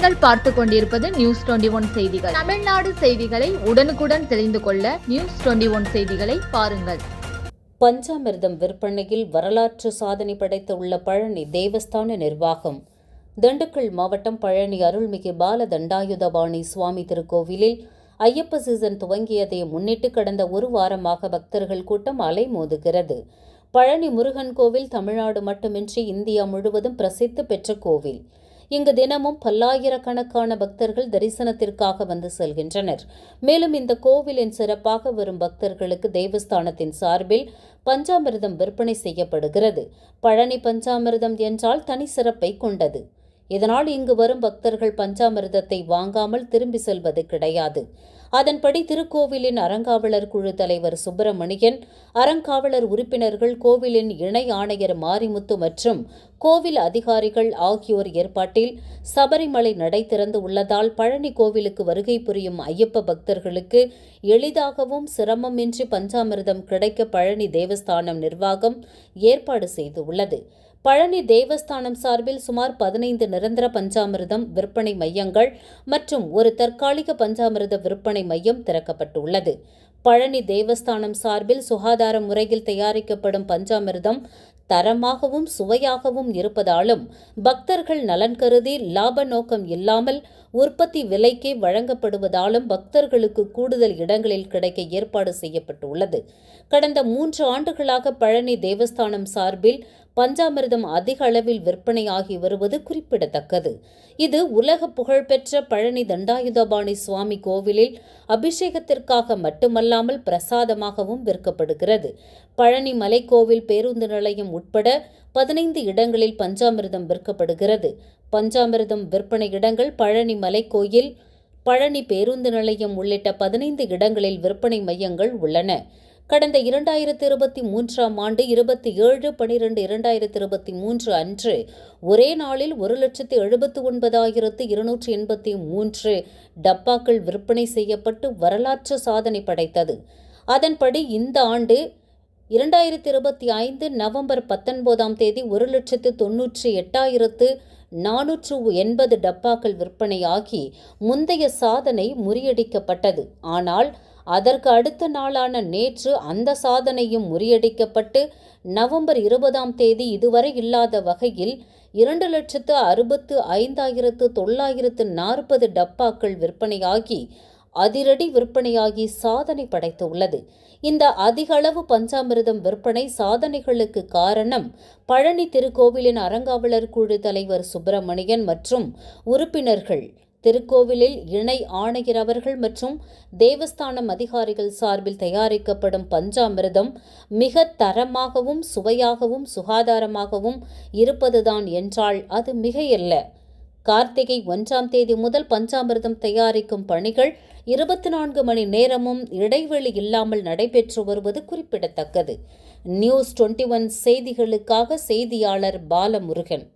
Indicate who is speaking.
Speaker 1: பார்த்து கொண்டிருப்பது news twenty one செய்திகள். தமிழ்நாடு செய்திகளை உடனுக்குடன் தெரிந்து கொள்ள நியூஸ் டுவெண்டி ஒன் செய்திகளை பாருங்கள்.
Speaker 2: பஞ்சாமிர்தம் விற்பனையில் வரலாற்று சாதனை படைத்துள்ள பழனி தேவஸ்தான நிர்வாகம். திண்டுக்கல் மாவட்டம் பழனி அருள்மிகு பால தண்டாயுதபாணி சுவாமி திருக்கோவிலில் ஐயப்ப சீசன் துவங்கியதை முன்னிட்டு கடந்த ஒரு வாரமாக பக்தர்கள் கூட்டம் அலைமோதுகிறது பழனி முருகன் கோவில் தமிழ்நாடு மட்டுமின்றி இந்தியா முழுவதும் பிரசித்தி பெற்ற கோவில். இங்கு தினமும் பல்லாயிரக்கணக்கான பக்தர்கள் தரிசனத்திற்காக வந்து செல்கின்றனர். மேலும் இந்த கோவிலின் சிறப்பாக வரும் பக்தர்களுக்கு தேவஸ்தானத்தின் சார்பில் பஞ்சாமிர்தம் விற்பனை செய்யப்படுகிறது. பழனி பஞ்சாமிர்தம் என்றால் தனி சிறப்பை கொண்டது. இதனால் இங்கு வரும் பக்தர்கள் பஞ்சாமிர்தத்தை வாங்காமல் திரும்பி செல்வது கிடையாது. அதன்படி திருக்கோவிலின் அறங்காவலர் குழு தலைவர் சுப்பிரமணியன் அறங்காவலர் உறுப்பினர்கள் கோவிலின் இணை ஆணையர் மாரிமுத்து மற்றும் கோவில் அதிகாரிகள் ஆகியோர் ஏற்பாட்டில் சபரிமலை நடை திறந்து உள்ளதால் பழனி கோவிலுக்கு வருகை புரியும் ஐயப்ப பக்தர்களுக்கு எளிதாகவும் சிரமமின்றி பஞ்சாமிர்தம் கிடைக்க பழனி தேவஸ்தானம் நிர்வாகம் ஏற்பாடு செய்துள்ளது. பழனி தேவஸ்தானம் சார்பில் சுமார் பதினைந்து நிரந்தர பஞ்சாமிர்தம் விற்பனை மையங்கள் மற்றும் ஒரு தற்காலிக பஞ்சாமிர்த விற்பனை மையம் திறக்கப்பட்டுள்ளது. பழனி தேவஸ்தானம் சார்பில் சுகாதார முறையில் தயாரிக்கப்படும் பஞ்சாமிர்தம் தரமாகவும் சுவையாகவும் இருப்பதாலும் பக்தர்கள் நலன் கருதி லாப நோக்கம் இல்லாமல் உற்பத்தி விலைக்கே வழங்கப்படுவதாலும் பக்தர்களுக்கு கூடுதல் இடங்களில் கிடைக்க ஏற்பாடு செய்யப்பட்டுள்ளது. கடந்த மூன்று ஆண்டுகளாக பழனி தேவஸ்தானம் சார்பில் பஞ்சாமிர்தம் அதிக அளவில் விற்பனையாகி வருவது குறிப்பிடத்தக்கது. இது உலக புகழ்பெற்ற பழனி தண்டாயுதபாணி சுவாமி கோவிலில் அபிஷேகத்திற்காக மட்டுமல்லாமல் பிரசாதமாகவும் விற்கப்படுகிறது. பழனி மலைக்கோவில் பேருந்து நிலையம் உட்பட பதினைந்து இடங்களில் பஞ்சாமிர்தம் விற்கப்படுகிறது. பஞ்சாமிர்தம் விற்பனை இடங்கள் பழனி மலைக்கோயில் பழனி பேருந்து நிலையம் உள்ளிட்ட பதினைந்து இடங்களில் விற்பனை மையங்கள் உள்ளன. கடந்த இரண்டாயிரத்தி இருபத்தி மூன்றாம் ஆண்டு இருபத்தி ஏழு பனிரெண்டு இரண்டாயிரத்தி இருபத்தி மூன்று அன்று ஒரே நாளில் ஒரு லட்சத்து எழுபத்து ஒன்பதாயிரத்து இருநூற்றி எண்பத்தி மூன்று டப்பாக்கள் விற்பனை செய்யப்பட்டு வரலாற்று சாதனை படைத்தது. அதன்படி இந்த ஆண்டு இரண்டாயிரத்தி இருபத்தி ஐந்து நவம்பர் பத்தொன்பதாம் தேதி ஒரு லட்சத்து தொன்னூற்றி எட்டாயிரத்து நானூற்று எண்பது டப்பாக்கள் விற்பனையாகி முந்தைய சாதனை முறியடிக்கப்பட்டது. ஆனால் அதற்கு அடுத்த நாளான நேற்று அந்த சாதனையும் முறியடிக்கப்பட்டு நவம்பர் இருபதாம் தேதி இதுவரை இல்லாத வகையில் இரண்டு லட்சத்து அறுபத்து ஐந்தாயிரத்து தொள்ளாயிரத்து நாற்பது டப்பாக்கள் விற்பனையாகி அதிரடி விற்பனையாகி சாதனை படைத்துள்ளது. இந்த அதிகளவு பஞ்சாமிரதம் பஞ்சாமிர்தம் விற்பனை சாதனைகளுக்கு காரணம் பழனி திருக்கோவிலின் அறங்காவலர் குழு தலைவர் சுப்பிரமணியன் மற்றும் உறுப்பினர்கள். திருக்கோவிலில் இணை ஆணையர் அவர்கள் மற்றும் தேவஸ்தானம் அதிகாரிகள் சார்பில் தயாரிக்கப்படும் பஞ்சாமிர்தம் மிக தரமாகவும் சுவையாகவும் சுகாதாரமாகவும் இருப்பதுதான் என்றால் அது மிகையல்ல. கார்த்திகை ஒன்றாம் தேதி முதல் பஞ்சாமிர்தம் தயாரிக்கும் பணிகள் இருபத்தி நான்கு மணி நேரமும் இடைவெளி இல்லாமல் நடைபெற்று வருவது குறிப்பிடத்தக்கது. நியூஸ் டுவெண்ட்டி ஒன் செய்திகளுக்காக செய்தியாளர் பாலமுருகன்.